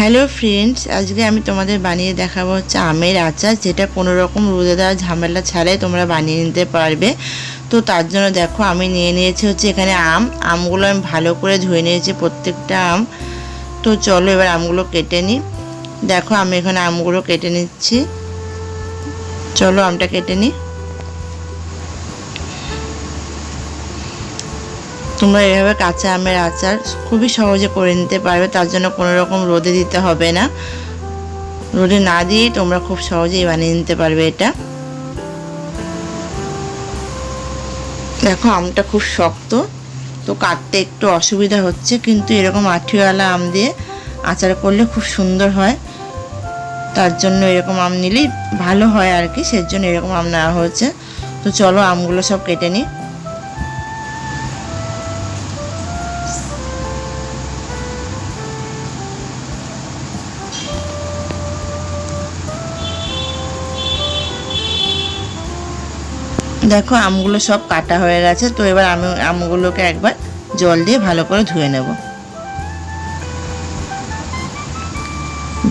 Hello friends আজকে আমি তোমাদের বানিয়ে দেখাবো হচ্ছে আমের আচার, যেটা কোনো রকম রোদে দেওয়া ঝামেলা ছাড়াই তোমরা বানিয়ে নিতে পারবে। তো তার জন্য দেখো, আমি নিয়ে নিয়েছি হচ্ছে এখানে আম। আমগুলো আমি ভালো করে ধুয়ে নিয়েছি প্রত্যেকটা আম। তো চলো এবার আমগুলো কেটে নিই। দেখো, আমি এখানে আমগুলো কেটে নিচ্ছি। চলো আমটা কেটে নিই। তোমরা এভাবে কাঁচা আমের আচার খুবই সহজে করে নিতে পারবে, তার জন্য কোনো রকম রোদে দিতে হবে না। রোদে না দিয়েই তোমরা খুব সহজেই বানিয়ে নিতে পারবে এটা। দেখো, আমটা খুব শক্ত, তো কাটতে একটু অসুবিধা হচ্ছে, কিন্তু এরকম আঠিওয়ালা আম দিয়ে আচার করলে খুব সুন্দর হয়। তার জন্য এরকম আম নিলেই ভালো হয় আর কি, সেজন্য এরকম আম নেওয়া হয়েছে। তো চলো আমগুলো সব কেটে নিই। দেখো, আমগুলো সব কাটা হয়ে গেছে, তো এবার আমি আমগুলোকে একবার জল দিয়ে ভালো করে ধুয়ে নেব।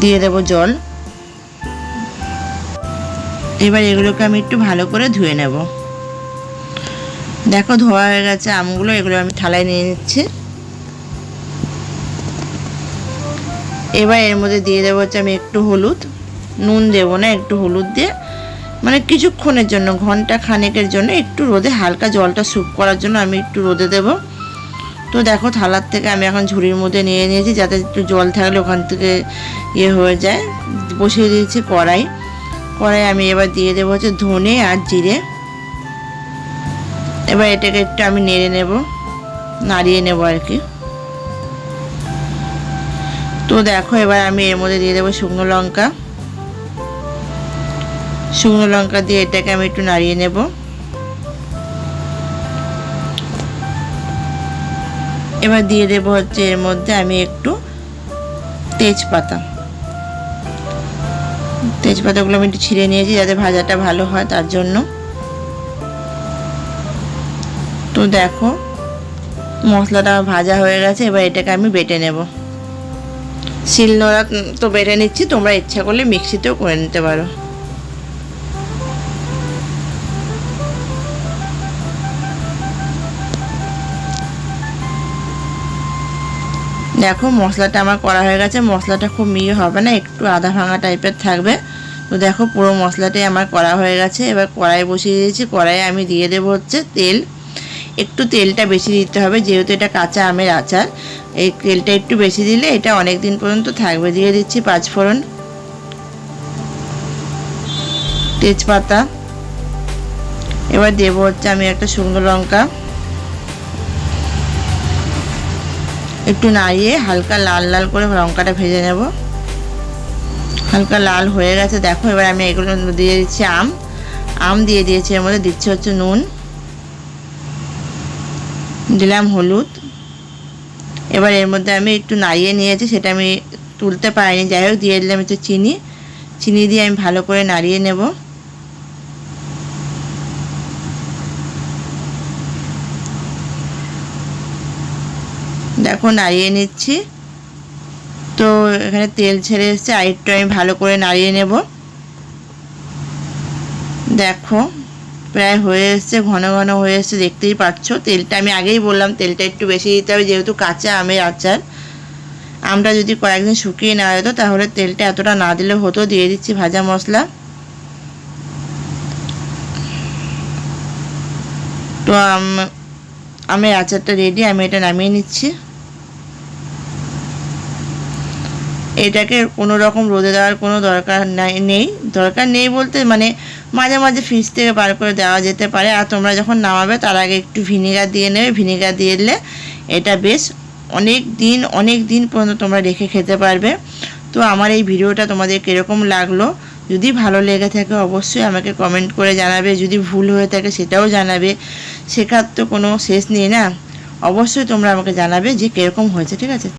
দিয়ে দেব জল। এবার এগুলোকে আমি একটু ভালো করে ধুয়ে নেব। দেখো, ধোয়া হয়ে গেছে আমগুলো, এগুলো আমি থালায় নিয়ে নিচ্ছি। এবার এর মধ্যে দিয়ে দেবো হচ্ছে আমি একটু হলুদ। নুন দেবো না, একটু হলুদ দিয়ে। মানে কিছুক্ষণের জন্য, ঘণ্টা খানেকের জন্য একটু রোদে হালকা জলটা স্যুপ করার জন্য আমি একটু রোদে দেব। তো দেখো থালার থেকে আমি এখন ঝুড়ির মধ্যে নিয়ে নিয়েছি যাতে একটু জল থাকলে ওখান থেকে ইয়ে হয়ে যায়। বসিয়ে দিয়েছি কড়াই। কড়াই আমি এবার দিয়ে দেবো হচ্ছে ধনে আর জিরে। এবার এটাকে একটু আমি নেড়ে নেব, নাড়িয়ে নেব আর কি। তো দেখো এবার আমি এর মধ্যে দিয়ে দেবো শুকনো লঙ্কা। শুকনো লঙ্কা দিয়ে এটাকে আমি একটু নাড়িয়ে নেব। এবার দিয়ে দেবো হচ্ছে এর মধ্যে আমি একটু তেজপাতা। তেজপাতাগুলো আমি একটু ছিঁড়ে নিয়েছি যাতে ভাজাটা ভালো হয় তার জন্য। তো দেখো, মশলাটা ভাজা হয়ে গেছে, এবার এটাকে আমি বেটে নেব। শিলনোড়া তো বেটে নিচ্ছি, তোমরা ইচ্ছা করলে মিক্সিতেও করে নিতে পারো। দেখো, মশলাটা আমার করা হয়ে গেছে। মশলাটা খুব মিহি হবে না, একটু আধা ভাঙা টাইপের থাকবে। তো দেখো, পুরো মশলাটাই আমার করা হয়ে গেছে। এবার কড়াই বসিয়ে দিয়েছি। কড়াইয়ে আমি দিয়ে দেবো হচ্ছে তেল। একটু তেলটা বেশি দিতে হবে, যেহেতু এটা কাঁচা আমের আচার। এই তেলটা একটু বেশি দিলে এটা অনেক দিন পর্যন্ত থাকবে। দিয়ে দিচ্ছি পাঁচফোড়ন তেজপাতা। এবার দেবো হচ্ছে আমি একটা শুকনো লঙ্কা। একটু নাড়িয়ে হালকা লাল লাল করে লঙ্কাটা ভেজে নেব। হালকা লাল হয়ে গেছে। দেখো, এবার আমি এগুলো দিয়ে দিচ্ছি আম। আম দিয়ে দিয়েছি, এর মধ্যে দিচ্ছি হচ্ছে নুন। দিলাম হলুদ। এবার এর মধ্যে আমি একটু নাড়িয়ে নিয়েছি, সেটা আমি তুলতে পারিনি। যাই হোক, দিয়ে দিলাম একটু চিনি। চিনি দিয়ে আমি ভালো করে নাড়িয়ে নেব। দেখো নাড়িয়ে নিচ্ছি। তো এখানে তেল ছেড়ে এসছে। আর একটু আমি ভালো করে নাড়িয়ে নেব। দেখো, প্রায় হয়ে এসছে, ঘন ঘন হয়ে এসছে, দেখতেই পাচ্ছ। তেলটা আমি আগেই বললাম, তেলটা একটু বেশি দিতে হবে, যেহেতু কাঁচা আমের আচার। আমটা যদি কয়েকদিন শুকিয়ে নেওয়া যেত, তাহলে তেলটা এতটা না দিলে হতো। দিয়ে দিচ্ছি ভাজা মশলা। তো আমের আচারটা রেডি আমি এটা নামিয়ে নিচ্ছি। এটাকে কোনো রকম রোদে দেওয়ার কোনো দরকার নেই দরকার নেই বলতে মানে মাঝে মাঝে ফ্রিজ থেকে বার করে দেওয়া যেতে পারে। আর তোমরা যখন নামাবে তার আগে একটু ভিনেগার দিয়ে নেবে। ভিনেগার দিয়ে দিলে এটা বেশ অনেক দিন অনেক দিন পর্যন্ত তোমরা রেখে খেতে পারবে। তো আমার এই ভিডিওটা তোমাদের কীরকম লাগল? যদি ভালো লেগে থাকে অবশ্যই আমাকে কমেন্ট করে জানাবে। যদি ভুল হয়ে থাকে সেটাও জানাবে। শেখার তো কোনো শেষ নেই না? অবশ্যই তোমরা আমাকে জানাবে যে কীরকম হয়েছে, ঠিক আছে?